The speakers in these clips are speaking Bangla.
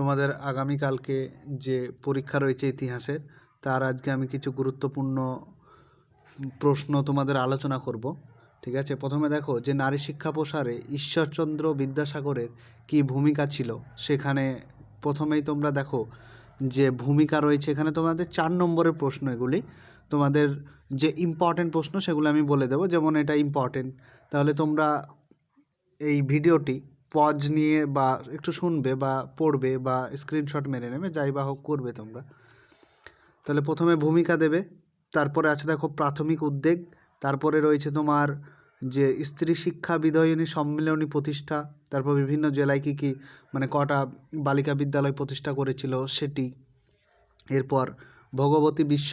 তোমাদের আগামীকালকে যে পরীক্ষা রয়েছে ইতিহাসের, তার আজকে আমি কিছু গুরুত্বপূর্ণ প্রশ্ন তোমাদের আলোচনা করব, ঠিক আছে? প্রথমে দেখো যে নারী শিক্ষা প্রসারে ঈশ্বরচন্দ্র বিদ্যাসাগরের কি ভূমিকা ছিল? সেখানে প্রথমেই তোমরা দেখো যে ভূমিকা রয়েছে এখানে তোমাদের চার নম্বরের প্রশ্ন এগুলি। তোমাদের যে ইম্পর্টেন্ট প্রশ্ন সেগুলো আমি বলে দেবো, যেমন এটা ইম্পর্টেন্ট তাহলে তোমরা এই ভিডিওটি পজ নিয়ে বা একটু শুনবে বা পড়বে বা স্ক্রিনশট মেরে নেবে, যাই বা হোক করবে তোমরা। তাহলে প্রথমে ভূমিকা দেবে, তারপরে আছে দেখো প্রাথমিক উদ্যোগ তারপরে রয়েছে তোমার যে স্ত্রী শিক্ষা বিধয়নী সম্মিলনী প্রতিষ্ঠা, তারপর বিভিন্ন জেলায় কী কী মানে কটা বালিকা বিদ্যালয় প্রতিষ্ঠা করেছিল সেটি, এরপর ভগবতী বিশ্ব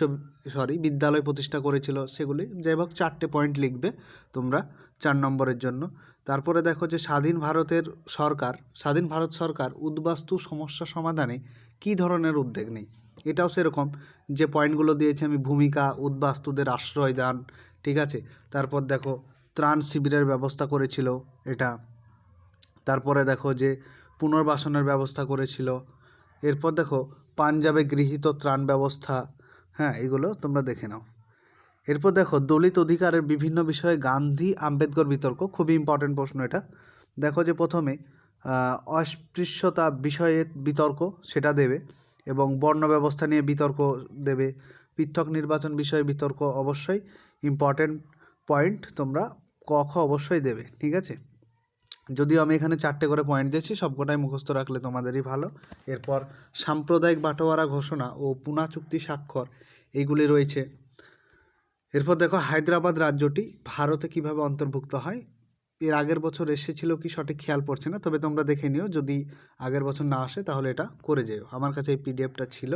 সরি বিদ্যালয় প্রতিষ্ঠা করেছিল সেগুলি, যাই হোক চারটে পয়েন্ট লিখবে তোমরা চার নম্বরের জন্য। তারপরে দেখো যে স্বাধীন ভারতের সরকার, স্বাধীন ভারত সরকার উদ্বাস্তু সমস্যা সমাধানে কী ধরনের উদ্যোগ নেই? এটাও সেরকম যে পয়েন্টগুলো দিয়েছি, আমি ভূমিকা, উদ্বাস্তুদের আশ্রয় দান, ঠিক আছে? তারপর দেখো ত্রাণ শিবিরের ব্যবস্থা করেছিল এটা। তারপরে দেখো যে পুনর্বাসনের ব্যবস্থা করেছিল। এরপর দেখো পাঞ্জাবে গৃহীত ত্রাণ ব্যবস্থা হ্যাঁ এগুলো তোমরা দেখে নাও। এরপর দেখো, দলিত অধিকারের বিভিন্ন বিষয়ে গান্ধী আম্বেদকর বিতর্ক, খুবই ইম্পর্টেন্ট প্রশ্ন এটা। দেখো যে প্রথমে অস্পৃশ্যতা বিষয়ে বিতর্ক সেটা দেবে এবং বর্ণ ব্যবস্থা নিয়ে বিতর্ক দেবে। পৃথক নির্বাচন বিষয়ে বিতর্ক অবশ্যই ইম্পর্টেন্ট পয়েন্ট তোমরা ক, খ অবশ্যই দেবে, ঠিক আছে? যদিও আমি এখানে চারটে করে পয়েন্ট দিয়েছি, সবকটাই মুখস্থ রাখলে তোমাদেরই ভালো। এরপর সাম্প্রদায়িক বাটোয়ারা ঘোষণা ও পুনা চুক্তি স্বাক্ষর এইগুলি রয়েছে। এরপর দেখো হায়দ্রাবাদ রাজ্যটি ভারতে কীভাবে অন্তর্ভুক্ত হয়? এর আগের বছর এসেছিল কি সঠিক খেয়াল পড়ছে না? তবে তোমরা দেখে নিও, যদি আগের বছর না আসে তাহলে এটা করে যেও। আমার কাছে এই পিডিএফটা ছিল,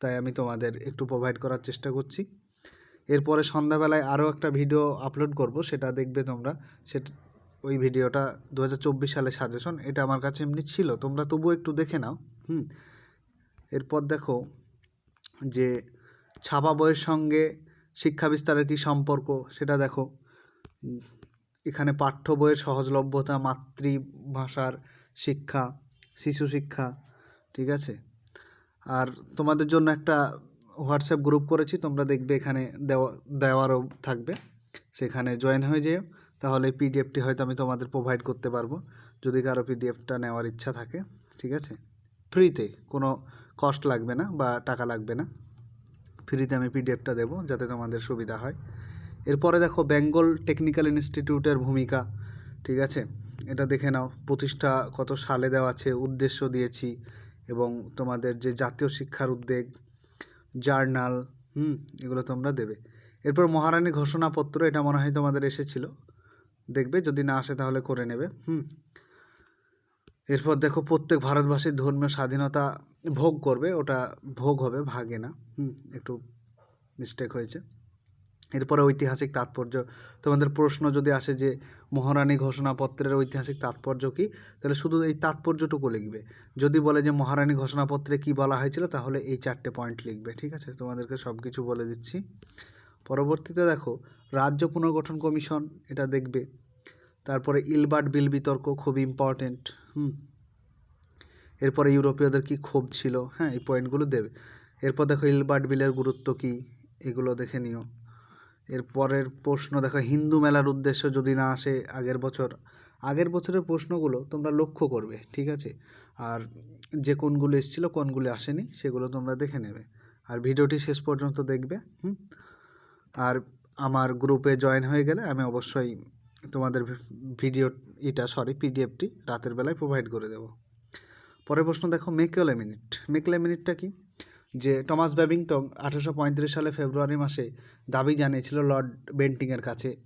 তাই আমি তোমাদের একটু প্রোভাইড করার চেষ্টা করছি। এরপরে সন্ধ্যাবেলায় আরও একটা ভিডিও আপলোড করব, সেটা দেখবে তোমরা। সেটা, ওই ভিডিওটা দু হাজার চব্বিশ সালে সাজেশন এটা আমার কাছে এমনি ছিল। তোমরা তবুও একটু দেখে নাও, হুম? এরপর দেখো যে ছাপা বইয়ের সঙ্গে শিক্ষা বিস্তারের কী সম্পর্ক, সেটা দেখো। এখানে পাঠ্য বইয়ের সহজলভ্যতা, মাতৃভাষার শিক্ষা, শিশু শিক্ষা, ঠিক আছে? আর তোমাদের জন্য একটা হোয়াটসঅ্যাপ গ্রুপ করেছি, তোমরা দেখবে এখানে দেওয়া, দেওয়ারও থাকবে। সেখানে জয়েন হয়ে যেও, তাহলে পিডিএফটি হয়তো আমি তোমাদের প্রোভাইড করতে পারব, যদি কারও পিডিএফটা নেওয়ার ইচ্ছা থাকে, ঠিক আছে? ফ্রিতে, কোনো কস্ট লাগবে না বা টাকা লাগবে না। ফ্রিতে আমি পিডিএফটা দেবো যাতে তোমাদের সুবিধা হয়। এরপরে দেখো বেঙ্গল টেকনিক্যাল ইনস্টিটিউটের ভূমিকা, ঠিক আছে? এটা দেখে নাও, প্রতিষ্ঠা কত সালে দেওয়া আছে, উদ্দেশ্য দিয়েছি এবং তোমাদের যে জাতীয় শিক্ষার উদ্যোগ, জার্নাল, হুম, এগুলো তোমরা দেবে। এরপর মহারানী ঘোষণাপত্র, এটা মনে হয় তোমাদের এসেছিল, দেখবে, যদি না আসে তাহলে করে নেবে, হুম। এরপর দেখো প্রত্যেক ভারতবাসীর ধর্মীয় স্বাধীনতা ভোগ করবে, ওটা ভোগ হবে, ভাগে না। হুম, একটু মিস্টেক হয়েছে। এরপরে ঐতিহাসিক তাৎপর্য, তোমাদের প্রশ্ন যদি আসে যে মহারানী ঘোষণাপত্রের ঐতিহাসিক তাৎপর্য কী, তাহলে শুধু এই তাৎপর্যটুকু লিখবে। যদি বলে যে মহারানী ঘোষণাপত্রে কী বলা হয়েছিল, তাহলে এই চারটে পয়েন্ট লিখবে, ঠিক আছে? তোমাদেরকে সব কিছু বলে দিচ্ছি। পরবর্তীতে দেখো, রাজ্য পুনর্গঠন কমিশন, এটা দেখবে। তারপরে ইলবার্ট বিল বিতর্ক খুব ইম্পর্টেন্ট হুম। এরপরে ইউরোপীয়দের কি ক্ষোভ ছিল হ্যাঁ এই পয়েন্টগুলো দেবে। এরপর দেখো ইলবার্ট বিলের গুরুত্ব কী, এগুলো দেখে নিও। এরপরের প্রশ্ন দেখো, হিন্দু মেলার উদ্দেশ্য যদি না আসে আগের বছর, আগের বছরের প্রশ্নগুলো তোমরা লক্ষ্য করবে, ঠিক আছে? আর যে কোনগুলো এসেছিল, কোনগুলো আসেনি, সেগুলো তোমরা দেখে নেবে। আর ভিডিওটি শেষ পর্যন্ত দেখবে, হুম। আর আমার গ্রুপে জয়েন হয়ে গেলে আমি অবশ্যই তোমাদের ভিডিও এটা সরি পিডিএফটি রাতের বেলায় প্রোভাইড করে দেবো। পরের প্রশ্ন দেখো মেকেলে মিনিট মেকেলে মিনিটটা কি? যে টমাস ব্যাবিংটন আঠেরোশো পঁয়ত্রিশ সালে ফেব্রুয়ারি মাসে দাবি জানিয়েছিল লর্ড বেন্টিংয়ের কাছে।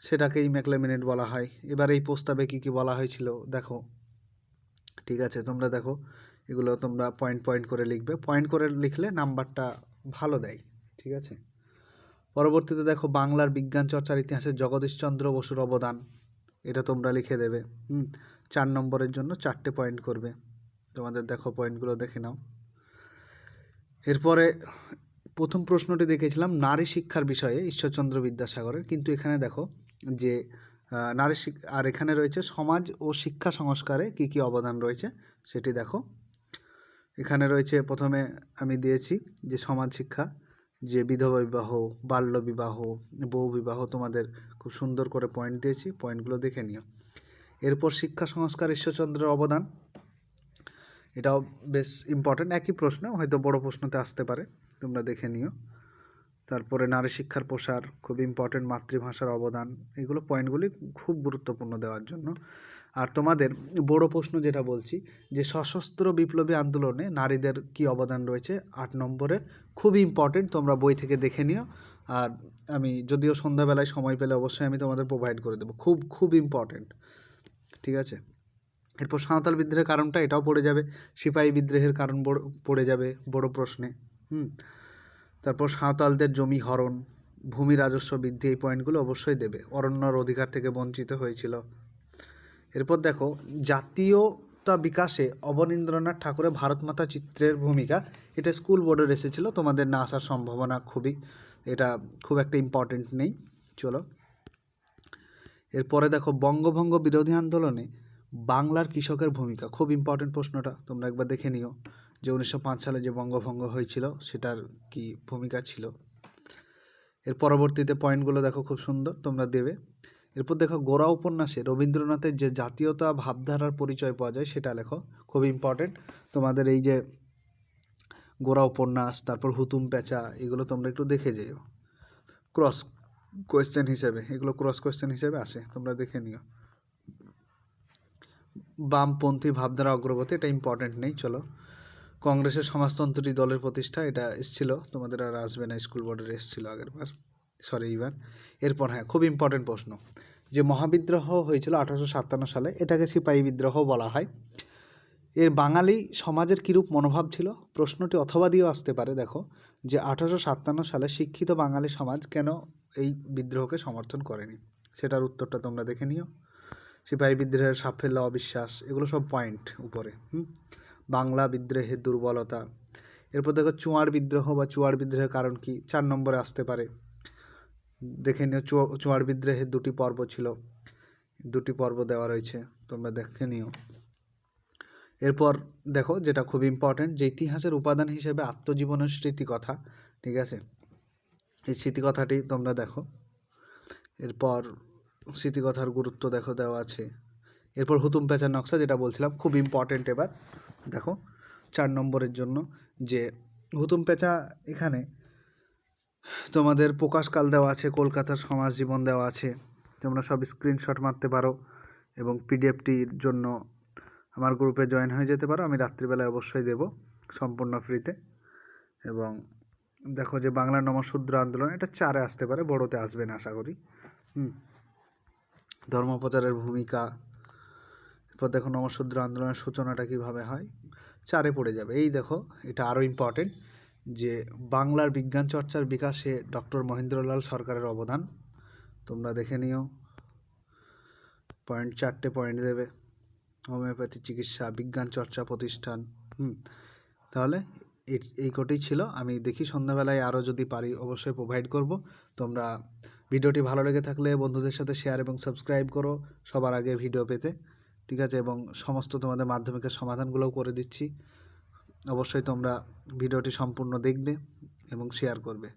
সেটাকেই মেকলে মিনিট বলা হয়। এবার এই প্রস্তাবে কী কী বলা হয়েছিল, দেখো। ঠিক আছে, তোমরা দেখো, এগুলো তোমরা পয়েন্ট পয়েন্ট করে লিখবে। পয়েন্ট করে লিখলে নাম্বারটা ভালো দেয়। ঠিক আছে? পরবর্তীতে দেখো বাংলার বিজ্ঞান চর্চার ইতিহাসে জগদীশচন্দ্র বসুর অবদান। এটা তোমরা লিখে দেবে। হুম, চার নম্বরের জন্য চারটে পয়েন্ট করবে। তোমাদের দেখো পয়েন্টগুলো দেখে নাও। এরপরে প্রথম প্রশ্নটি দেখেছিলাম, নারী শিক্ষার বিষয়ে ঈশ্বরচন্দ্র বিদ্যাসাগরের। কিন্তু এখানে দেখো যে নারী আর এখানে রয়েছে সমাজ ও শিক্ষা সংস্কারে কী কী অবদান রয়েছে সেটি দেখো। এখানে রয়েছে, প্রথমে আমি দিয়েছি যে সমাজ শিক্ষা যে বিধবা বিবাহ, বাল্য বিবাহ, বউ বিবাহ তোমাদের খুব সুন্দর করে পয়েন্ট দিয়েছি পয়েন্টগুলো দেখে নিও। এরপর শিক্ষা সংস্কার ঈশ্বরচন্দ্রের অবদান। এটাও বেশ ইম্পর্ট্যান্ট একই প্রশ্ন, হয়তো বড় প্রশ্নতে আসতে পারে, তোমরা দেখে নিও। তারপরে নারী শিক্ষার প্রসার, খুব ইম্পর্ট্যান্ট মাতৃভাষার অবদান, এগুলো পয়েন্টগুলি খুব গুরুত্বপূর্ণ দেওয়ার জন্য। আর তোমাদের বড় প্রশ্ন যেটা বলছি, যে সশস্ত্র বিপ্লবী আন্দোলনে নারীদের কি অবদান রয়েছে? আট নম্বরের খুব ইম্পর্টেন্ট তোমরা বই থেকে দেখে নিও। আর আমি যদিও সন্ধ্যাবেলায় সময় পেলে অবশ্যই আমি তোমাদের প্রোভাইড করে দেবো। খুব খুব ইম্পর্টেন্ট ঠিক আছে? এরপর সাঁওতাল বিদ্রোহের কারণটা, এটাও পড়ে যাবে। সিপাহী বিদ্রোহের কারণ পড়ে যাবে বড় প্রশ্নে, হুম? তারপর সাঁওতালদের জমি হরণ, ভূমি রাজস্ব বৃদ্ধি, এই পয়েন্টগুলো অবশ্যই দেবে। অরণ্যর অধিকার থেকে বঞ্চিত হয়েছিল। এরপর দেখো, জাতীয়তা বিকাশে অবনীন্দ্রনাথ ঠাকুরের ভারত মাতা চিত্রের ভূমিকা। এটা স্কুল বোর্ডের এসেছিল তোমাদের না আসার সম্ভাবনা খুবই, এটা খুব একটা ইম্পর্টেন্ট নেই, চলো। এরপরে দেখো, বঙ্গভঙ্গ বিরোধী আন্দোলনে বাংলার কৃষকের ভূমিকা, খুব ইম্পর্টেন্ট প্রশ্নটা, তোমরা একবার দেখে নিও। যে উনিশশো পাঁচ সালে যে বঙ্গভঙ্গ হয়েছিল, সেটার কি ভূমিকা ছিল। এর পরবর্তীতে পয়েন্টগুলো দেখো, খুব সুন্দর, তোমরা দেবে। এরপর দেখো গোড়া উপন্যাসে রবীন্দ্রনাথের যে জাতীয়তা ভাবধারার পরিচয় পাওয়া যায়, সেটা লেখো। খুব ইম্পর্টেন্ট তোমাদের এই যে গোড়া উপন্যাস, তারপর হুতুম পেঁচা, এগুলো তোমরা একটু দেখে যেও। ক্রস কোয়েশ্চেন হিসেবে, এগুলো ক্রস কোয়েশ্চেন হিসেবে আসে, তোমরা দেখে নিও। বামপন্থী ভাবধারা অগ্রগতি, এটা ইম্পর্টেন্ট নেই, চলো। কংগ্রেসের সমাজতন্ত্রী দলের প্রতিষ্ঠা, এটা এসছিল, তোমাদের আর আসবে না, স্কুল বোর্ডের এসছিল আগের বার সরি এইবার। এরপর হ্যাঁ খুব ইম্পর্টেন্ট প্রশ্ন। যে মহাবিদ্রোহ হয়েছিল আঠারোশো সাতান্ন সালে, এটাকে সিপাহী বিদ্রোহ বলা হয়। এর বাঙালি সমাজের কীরূপ মনোভাব ছিল? প্রশ্নটি অথবা দিয়েও আসতে পারে, দেখো, যে আঠারোশো সাতান্ন সালে শিক্ষিত বাঙালি সমাজ কেন এই বিদ্রোহকে সমর্থন করেনি? সেটার উত্তরটা তোমরা দেখে নিও। সিপাহী বিদ্রোহের সাফল্য, অবিশ্বাস, এগুলো সব পয়েন্ট উপরে, হুম? বাংলা বিদ্রোহের দুর্বলতা। এরপর দেখো, চুয়ার বিদ্রোহ বা চুয়ার বিদ্রোহের কারণ কি? চার নম্বরে আসতে পারে। দেখে নিও, চুয়া- চুয়ার বিদ্রোহের দুটি পর্ব ছিল। দুটি পর্ব দেওয়া রয়েছে, তোমরা দেখে নিও। এরপর দেখো যেটা খুব ইম্পর্ট্যান্ট যে ইতিহাসের উপাদান হিসেবে আত্মজীবনের স্মৃতিকথা, ঠিক আছে? এই স্মৃতিকথাটি তোমরা দেখো। এরপর স্মৃতিকথার গুরুত্ব দেখো, দেওয়া আছে। এরপর হুতুম পেঁচার নকশা, যেটা বলছিলাম, খুব ইম্পর্ট্যান্ট এবার। দেখো, চার নম্বরের জন্য যে হুতুম পেঁচা এখানে তোমাদের প্রকাশকাল দেওয়া আছে কলকাতার সমাজ জীবন দেওয়া আছে। তোমরা সব স্ক্রিনশট মারতে পারো এবং পিডিএফটির জন্য আমার গ্রুপে জয়েন হয়ে যেতে পারো। আমি রাত্রিবেলায় অবশ্যই দেব সম্পূর্ণ ফ্রিতে এবং দেখো যে বাংলা নমশূদ্র আন্দোলন, এটা চারে আসতে পারে, বড়তে আসবে না, আশা করি। হুম। ধর্মপ্রচারের ভূমিকা। এরপর দেখো নমশূদ্র আন্দোলনের সূচনাটা কীভাবে হয়? চারে পড়ে যাবে। এই দেখো, এটা আরও ইম্পর্টেন্ট যে বাংলার বিজ্ঞান চর্চার বিকাশে ডক্টর মহেন্দ্রলাল সরকারের অবদান, তোমরা দেখে নিও। পয়েন্ট চারটে পয়েন্ট দেবে। হোমিওপ্যাথি চিকিৎসা, বিজ্ঞান চর্চা প্রতিষ্ঠান, হুম। তাহলে এই- কটাই ছিল। আমি দেখি সন্ধ্যাবেলায় আরও যদি পারি, অবশ্যই প্রোভাইড করব। তোমরা ভিডিওটি ভালো লেগে থাকলে বন্ধুদের সাথে শেয়ার এবং সাবস্ক্রাইব করো সবার আগে ভিডিও পেতে। ঠিক আছে? এবং সমস্ত তোমাদের মাধ্যমিকের সমাধানগুলোও করে দিচ্ছি। অবশ্যই তোমরা ভিডিওটি সম্পূর্ণ দেখবে এবং শেয়ার করবে।